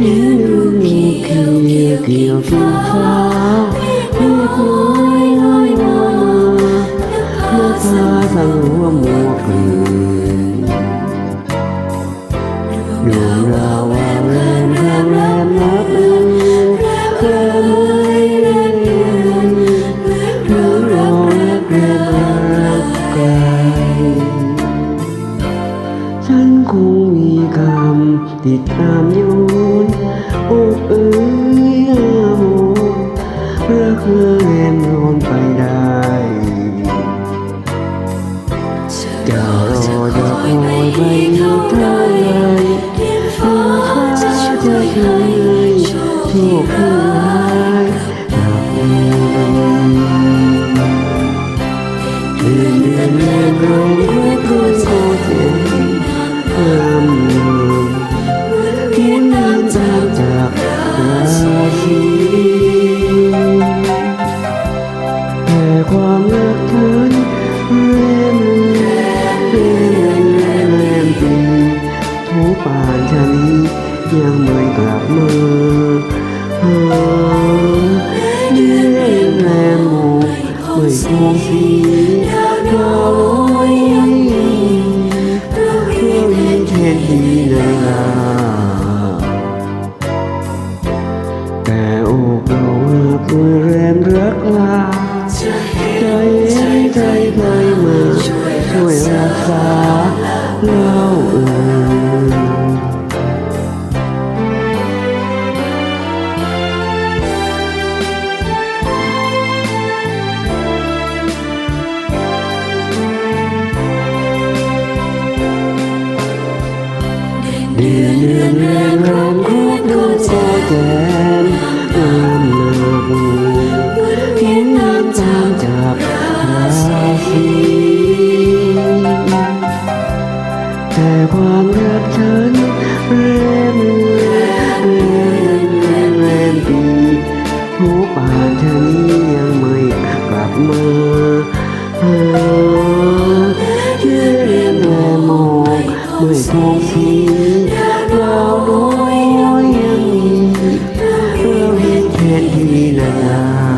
เหนือลูกมีเขียวเกี่ยวเกี่ยวฟ้าผู้คอยลอยมาเพื่อพาสังหัวมักลืนดวงาวแววเลินแววแววบเลินเพื่เมื่เลินเลินเพื่เราแเพื่กันฉันคงมีคำติดตามอยู่ của ai thì nhìn lên đâu với tôi sao thế em kiến em ra chạc đã khi hè qua ngất thân em em em em em tìm thú bài thân nhưng mình gặp mơ phương đưa lên là một người con gì đôi ta khuyên lên thêm đi là ta ô cầu của em rất là đây đây đây mà rồi là xa lâu เดือนเดือนเดือนร้องคู่ดูโซแจนงามนาบูเห็นน้ำจางจากราศีแต่ความรักฉันเริ่มเริ่มเริ่มเริ่มปีทุกป่านฉันยังไม่กลับมาหาเรียนแรมมองไม่คงสีเราน้อยยังมีเราเห็นแค่ที at hinilala.